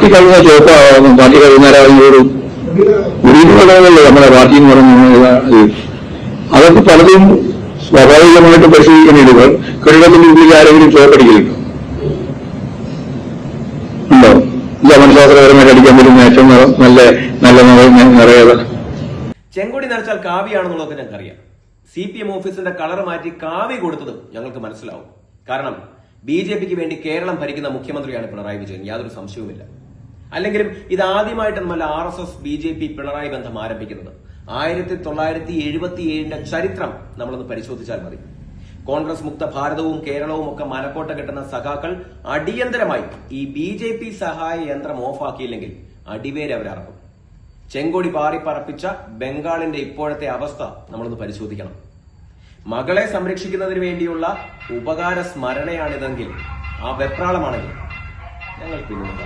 Party കഴിഞ്ഞ ചോപ്പാകും party കൈമാറാകുന്നതോടും ഉടീനുള്ളതല്ലേ നമ്മുടെ party എന്ന് പറയുന്നത് അതൊക്കെ പലതും സ്വാഭാവികമായിട്ട് പരിശീലിക്കുന്നുണ്ട് കെട്ടിടത്തിന്റെ ഉള്ളിൽ ആരെങ്കിലും ചോപ്പടിക്കലുണ്ടോ ഉണ്ടോ? ഇല്ല മനഃശാസ്ത്രപരമായിട്ട് അടിക്കാൻ പറ്റുന്ന ഏറ്റവും നല്ല നല്ല നിറ- നിറയത് ചെങ്കൊടി നിറച്ചാൽ കാവിയാണെന്നുള്ളത് ഞങ്ങൾക്കറിയാം. സി പി എം ഓഫീസിന്റെ കളർ മാറ്റി കാവി കൊടുത്തത് ഞങ്ങൾക്ക് മനസ്സിലാവും. കാരണം ബി ജെ പിക്ക് വേണ്ടി കേരളം ഭരിക്കുന്ന മുഖ്യമന്ത്രിയാണ് പിണറായി വിജയൻ. യാതൊരു സംശയവുമില്ല. അല്ലെങ്കിലും ഇത് ആദ്യമായിട്ടൊന്നുമല്ല R S S B J P Pinarayi ബന്ധം ആരംഭിക്കുന്നത്. ആയിരത്തി തൊള്ളായിരത്തി എഴുപത്തി ഏഴിന്റെ ചരിത്രം നമ്മളൊന്ന് പരിശോധിച്ചാൽ മതി. കോൺഗ്രസ് മുക്ത ഭാരതവും കേരളവും ഒക്കെ മനക്കോട്ട കെട്ടുന്ന സഖാക്കൾ അടിയന്തരമായി ഈ ബി ജെ പി സഹായ യന്ത്രം ഓഫാക്കിയില്ലെങ്കിൽ അടിവേര് അവരറക്കും ചെങ്കൊടി പാറി പറപ്പിച്ച ബംഗാളിന്റെ ഇപ്പോഴത്തെ അവസ്ഥ നമ്മളൊന്ന് പരിശോധിക്കണം. മകളെ സംരക്ഷിക്കുന്നതിന് വേണ്ടിയുള്ള ഉപകാര സ്മരണയാണിതെങ്കിൽ ആ വെപ്രാളമാണെങ്കിൽ ഞങ്ങൾ പിന്നീട്